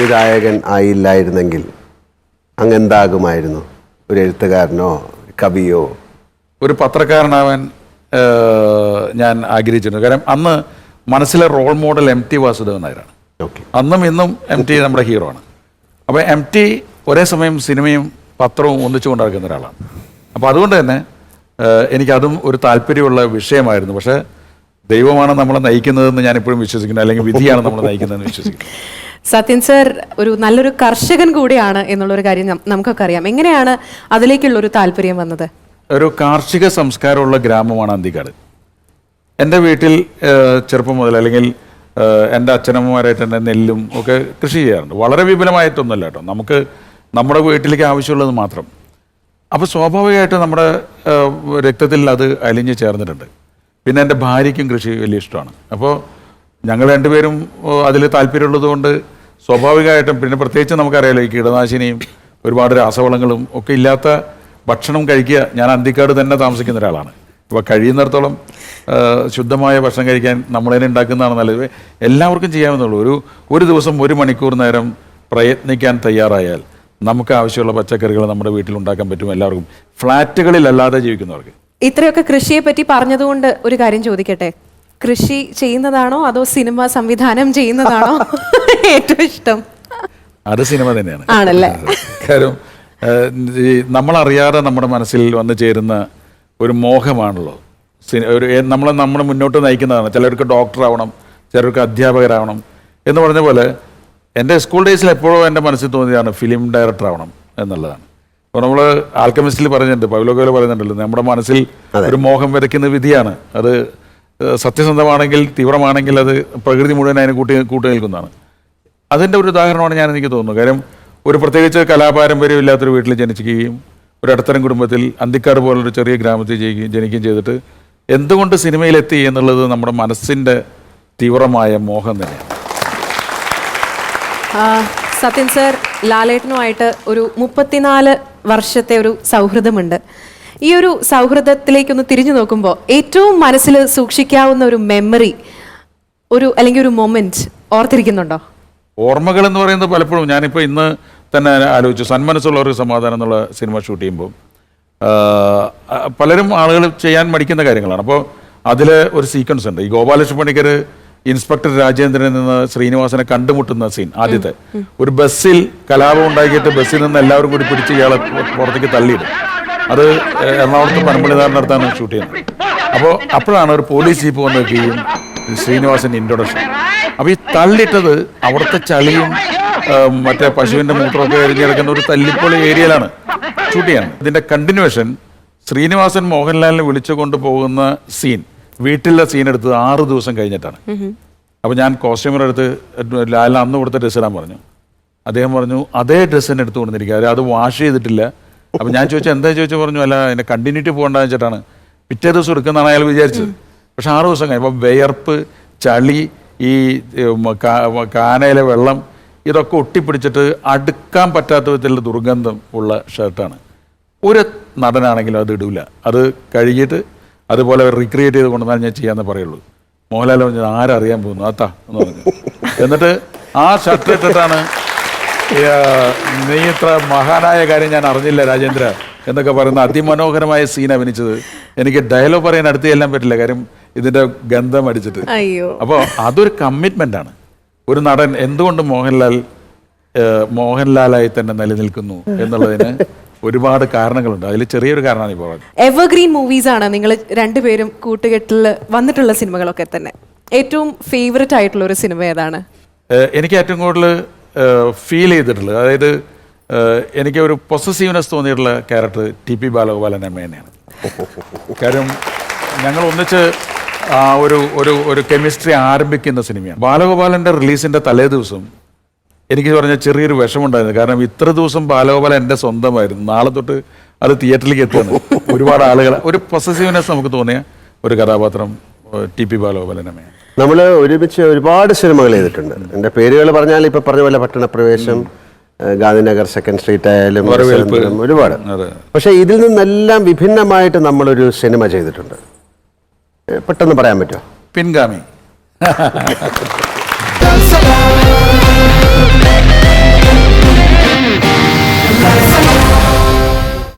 സംവിധായകൻ ആയില്ലായിരുന്നെങ്കിൽ അങ്ങ് എന്താകുമായിരുന്നു ഒരു എഴുത്തുകാരനോ കവിയോ? ഒരു പത്രക്കാരനാവാൻ ഞാൻ ആഗ്രഹിച്ചിരുന്നു. കാരണം അന്ന് മനസ്സിലെ role model M T Vasudevan നായരാണ്. ഓക്കെ. അന്നും ഇന്നും എം ടി നമ്മുടെ ഹീറോ ആണ്. അപ്പോൾ എം ടി ഒരേ സമയം സിനിമയും പത്രവും ഒന്നിച്ചു കൊണ്ട് നടക്കുന്ന ഒരാളാണ്. അപ്പോൾ അതുകൊണ്ട് തന്നെ എനിക്കതും ഒരു താല്പര്യമുള്ള വിഷയമായിരുന്നു. പക്ഷേ ദൈവമാണ് നമ്മളെ നയിക്കുന്നതെന്ന് ഞാൻ ഇപ്പോഴും വിശ്വസിക്കുന്നു. അല്ലെങ്കിൽ വിധിയാണ് നമ്മളെ നയിക്കുന്നതെന്ന് വിശ്വസിക്കുന്നു. സത്യൻ സർ ഒരു നല്ലൊരു കർഷകൻ കൂടിയാണ് എന്നുള്ളൊരു കാര്യം നമുക്കൊക്കെ അറിയാം. എങ്ങനെയാണ് അതിലേക്കുള്ള ഒരു താല്പര്യം വന്നത്? ഒരു കാർഷിക സംസ്കാരമുള്ള ഗ്രാമമാണ് അന്തിക്കാട് എന്റെ വീട്ടിൽ ചെറുപ്പം മുതൽ അല്ലെങ്കിൽ എന്റെ അച്ഛനമ്മമാരായിട്ട് തന്നെ നെല്ലും ഒക്കെ കൃഷി ചെയ്യാറുണ്ട്. വളരെ വിപുലമായിട്ടൊന്നുമല്ല കേട്ടോ. നമുക്ക് നമ്മുടെ വീട്ടിലേക്ക് ആവശ്യമുള്ളത് മാത്രം. അപ്പോൾ സ്വാഭാവികമായിട്ട് നമ്മുടെ രക്തത്തിൽ അത് അലിഞ്ഞ് ചേർന്നിട്ടുണ്ട്. പിന്നെ എന്റെ ഭാര്യയ്ക്കും കൃഷി വലിയ ഇഷ്ടമാണ്. അപ്പോൾ ഞങ്ങൾ രണ്ടുപേരും അതിൽ താല്പര്യമുള്ളത് കൊണ്ട് സ്വാഭാവികമായിട്ടും പിന്നെ പ്രത്യേകിച്ച് നമുക്കറിയാലോ ഈ കീടനാശിനിയും ഒരുപാട് രാസവളങ്ങളും ഒക്കെ ഇല്ലാത്ത ഭക്ഷണം കഴിക്കുക ഞാൻ അന്തിക്കാട് തന്നെ താമസിക്കുന്ന ഒരാളാണ്. അപ്പോൾ കഴിയുന്നിടത്തോളം ശുദ്ധമായ ഭക്ഷണം കഴിക്കാൻ നമ്മൾ തന്നെ ഉണ്ടാക്കുന്നതാണ് നല്ലത്. എല്ലാവർക്കും ചെയ്യാമെന്നുള്ളൂ ഒരു ഒരു ദിവസം ഒരു മണിക്കൂർ നേരം പ്രയത്നിക്കാൻ തയ്യാറായാൽ നമുക്ക് ആവശ്യമുള്ള പച്ചക്കറികൾ നമ്മുടെ വീട്ടിൽ ഉണ്ടാക്കാൻ പറ്റും എല്ലാവർക്കും. ഫ്ലാറ്റുകളിലല്ലാതെ ജീവിക്കുന്നവർക്ക്. ഇത്രയൊക്കെ കൃഷിയെ പറ്റി പറഞ്ഞതുകൊണ്ട് ഒരു കാര്യം ചോദിക്കട്ടെ? കൃഷി ചെയ്യുന്നതാണോ അതോ സിനിമ സംവിധാനം ചെയ്യുന്നതാണോ? ഏറ്റവും ഇഷ്ടം. അത് സിനിമ തന്നെയാണ്. ആണല്ലേ? കാര്യം ഈ നമ്മളറിയാതെ നമ്മുടെ മനസ്സിൽ വന്നു ചേരുന്ന ഒരു മോഹമാണല്ലോ. ഒരു നമ്മളെ നമ്മൾ മുന്നോട്ട് നയിക്കുന്നതാണ്. ചിലർക്ക് ഡോക്ടർ ആവണം ചിലർക്ക് അധ്യാപകരാവണം എന്ന് പറഞ്ഞ പോലെ എന്റെ സ്കൂൾ ഡേയ്സിൽ എപ്പോഴും എന്റെ മനസ്സിൽ തോന്നിയതാണ് ഫിലിം ഡയറക്ടർ ആവണം എന്നുള്ളതാണ്. അപ്പോൾ നമ്മൾ ആൽക്കമിസ്റ്റിൽ പറഞ്ഞിട്ടുണ്ട് പൗലോകോയിൽ പറയുന്നുണ്ടല്ലോ നമ്മുടെ മനസ്സിൽ ഒരു മോഹം വിതയ്ക്കുന്ന വിധിയാണ്. അത് സത്യസന്ധമാണെങ്കിൽ തീവ്രമാണെങ്കിൽ അത് പ്രകൃതി മുഴുവൻ അതിനെ കൂട്ടി കൂട്ടി നിൽക്കുന്നതാണ്. അതിന്റെ ഒരു ഉദാഹരണമാണ് ഞാൻ എനിക്ക് തോന്നുന്നു കാര്യം ഒരു പ്രത്യേകിച്ച് കലാപാരമ്പര്യം ഇല്ലാത്തൊരു വീട്ടിൽ ജനിക്കുകയും ഒരു ഇടത്തരം കുടുംബത്തിൽ അന്തിക്കാട് പോലൊരു ചെറിയ ഗ്രാമത്തിൽ ജയിക്കുകയും ജനിക്കുകയും ചെയ്തിട്ട് എന്തുകൊണ്ട് സിനിമയിലെത്തി എന്നുള്ളത് നമ്മുടെ മനസ്സിന്റെ തീവ്രമായ മോഹം തന്നെയാണ്. സത്യൻ സർ ലാലേട്ടനുമായിട്ട് ഒരു മുപ്പത്തിനാല് വർഷത്തെ ഒരു സൗഹൃദമുണ്ട്. ഈ ഒരു സൗഹൃദത്തിലേക്കൊന്ന് തിരിഞ്ഞു നോക്കുമ്പോൾ ഏറ്റവും മനസ്സിൽ സൂക്ഷിക്കാവുന്ന ഒരു മെമ്മറി ഒരു അല്ലെങ്കിൽ ഒരു മൊമെന്റ് ഓർത്തിരിക്കുന്നുണ്ടോ? ഓർമ്മകൾ എന്ന് പറയുന്നത് പലപ്പോഴും ഞാനിപ്പോൾ ഇന്ന് തന്നെ ആലോചിച്ചു. സന്മനസ്സുള്ള ഒരു സമാധാനം എന്നുള്ള സിനിമ ഷൂട്ട് ചെയ്യുമ്പോൾ പലരും ആളുകൾ ചെയ്യാൻ മടിക്കുന്ന കാര്യങ്ങളാണ്. അപ്പോൾ അതിൽ ഒരു സീക്വൻസ് ഉണ്ട്. ഈ ഗോപാലകൃഷ്ണ പണിക്കർ ഇൻസ്പെക്ടർ രാജേന്ദ്രനിൽ നിന്ന് ശ്രീനിവാസനെ കണ്ടുമുട്ടുന്ന സീൻ ആദ്യത്തെ. ഒരു ബസ്സിൽ കലാപം ഉണ്ടാക്കിയിട്ട് ബസ്സിൽ നിന്ന് എല്ലാവരും കൂടി പിടിച്ച് ഇയാളെ പുറത്തേക്ക് തള്ളിയിടും. അത് എറണാകുളത്ത് പനമ്പള്ളിധാറിന്റെ അടുത്താണ് ഷൂട്ട് ചെയ്യുന്നത്. അപ്പോൾ അപ്പോഴാണ് ഒരു പോലീസ് ജീപ്പ് വന്ന് ശ്രീനിവാസൻ ഇൻട്രൊഡക്ഷൻ അപ്പോൾ ഈ തള്ളിട്ടത് അവിടുത്തെ ചളിയും മറ്റേ പശുവിന്റെ മൂത്രമൊക്കെ എരിഞ്ഞ് കിടക്കുന്ന ഒരു തല്ലിപ്പൊളി ഏരിയയിലാണ്. ഷൂട്ട് ചെയ്യാണ് ഇതിന്റെ കണ്ടിന്യൂഷൻ ശ്രീനിവാസൻ മോഹൻലാലിനെ വിളിച്ചു കൊണ്ടുപോകുന്ന സീൻ വീട്ടിലെ സീൻ എടുത്തത് ആറ് ദിവസം കഴിഞ്ഞിട്ടാണ്. അപ്പോൾ ഞാൻ കോസ്റ്റ്യൂമർ എടുത്ത് ലാലിന് അന്ന് കൊടുത്ത ഡ്രസ്സ് ഇടാൻ പറഞ്ഞു. അദ്ദേഹം പറഞ്ഞു അതേ ഡ്രസ്സ് തന്നെ എടുത്തു കൊണ്ടിരിക്കുക അവർ അത് വാഷ് ചെയ്തിട്ടില്ല. അപ്പം ഞാൻ ചോദിച്ചാൽ എന്താ? ചോദിച്ചു പറഞ്ഞു അല്ല എന്നെ കണ്ടിന്യൂറ്റി പോകണ്ടെന്ന് വെച്ചിട്ടാണ്. പിറ്റേ ദിവസം എടുക്കുന്നതാണ് അയാൾ വിചാരിച്ചത്. പക്ഷെ ആറ് ദിവസം കഴിഞ്ഞപ്പോൾ വിയർപ്പ് ചളി ഈ കാനയിലെ വെള്ളം ഇതൊക്കെ ഒട്ടിപ്പിടിച്ചിട്ട് അടുക്കാൻ പറ്റാത്ത വിധത്തിലുള്ള ദുർഗന്ധം ഉള്ള ഷർട്ടാണ്. ഒരു നടനാണെങ്കിലും അത് ഇടില്ല അത് കഴുകിയിട്ട് അതുപോലെ റീക്രിയേറ്റ് ചെയ്ത് കൊണ്ടുവന്നാൽ ഞാൻ ചെയ്യാമെന്ന് പറയുള്ളൂ. മോഹൻലാൽ പറഞ്ഞത് ആരറിയാൻ പോകുന്നു? അത്താ എന്ന് പറഞ്ഞു. എന്നിട്ട് ആ ഷർട്ട് ഇട്ടിട്ടാണ് നീ ഇത്ര മഹാനായ കാര്യം ഞാൻ അറിഞ്ഞില്ല രാജേന്ദ്ര എന്നൊക്കെ പറയുന്ന അതിമനോഹരമായ സീൻ അഭിനയിച്ചത്. എനിക്ക് ഡയലോഗ് പറയാൻ അടുത്ത് ചെല്ലാൻ പറ്റില്ല. കാര്യം ഇതിന്റെ ഗന്ധം അടിച്ചിട്ട്. അയ്യോ. അപ്പോൾ അതൊരു കമ്മിറ്റ്മെന്റ് ആണ്. ഒരു നടൻ എന്തുകൊണ്ട് മോഹൻലാൽ മോഹൻലാലായി തന്നെ നിലനിൽക്കുന്നു എന്നുള്ളതിന് ഒരുപാട് കാരണങ്ങളുണ്ട്. അതിൽ ചെറിയൊരു കാരണമാണ് ഇപ്പോൾ പറഞ്ഞത് എവർഗ്രീൻ മൂവീസ് ആണ് നിങ്ങൾ രണ്ടുപേരും കൂട്ടുകെട്ടിൽ വന്നിട്ടുള്ള സിനിമകളൊക്കെ തന്നെ. ഏറ്റവും ഫേവററ്റ് ആയിട്ടുള്ള ഒരു സിനിമ ഏതാണ്? എനിക്ക് ഏറ്റവും കൂടുതൽ ഫീൽ ചെയ്തിട്ടുള്ളത് അതായത് എനിക്ക് ഒരു പൊസസീവ്നെസ് തോന്നിയിട്ടുള്ള ക്യാരക്ടർ ടി പി ബാലഗോപാലൻ അമ്മേനെയാണ്. കാര്യം ഞങ്ങൾ ഒന്നിച്ച് ഒരു ഒരു ഒരു കെമിസ്ട്രി ആരംഭിക്കുന്ന സിനിമയാണ്. ബാലഗോപാലന്റെ റിലീസിന്റെ തലേ ദിവസം എനിക്ക് പറഞ്ഞ ചെറിയൊരു വിഷമുണ്ടായിരുന്നു കാരണം ഇത്ര ദിവസം ബാലഗോപാലൻ എന്റെ സ്വന്തമായിരുന്നു. നാളെ തൊട്ട് അത് തിയേറ്ററിലേക്ക് എത്തുകയാണ്. ഒരുപാട് ആളുകൾ ഒരു പൊസസീവ്നെസ് നമുക്ക് തോന്നിയ ഒരു കഥാപാത്രം ടി പി ബാലഗോപാലനമ്മയാണ് നമ്മൾ ഒരുമിച്ച് ഒരുപാട് സിനിമകൾ ചെയ്തിട്ടുണ്ട്. എന്റെ പേരുകൾ പറഞ്ഞാൽ ഇപ്പം പറഞ്ഞ പോലെ പട്ടണപ്രവേശം ഗാന്ധിനഗർ സെക്കൻഡ് സ്ട്രീറ്റ് ആയാലും ഒരുപാട്. പക്ഷേ ഇതിൽ നിന്നെല്ലാം വിഭിന്നമായിട്ട് നമ്മളൊരു സിനിമ ചെയ്തിട്ടുണ്ട്. പെട്ടെന്ന് പറയാൻ പറ്റുമോ പിൻഗാമി.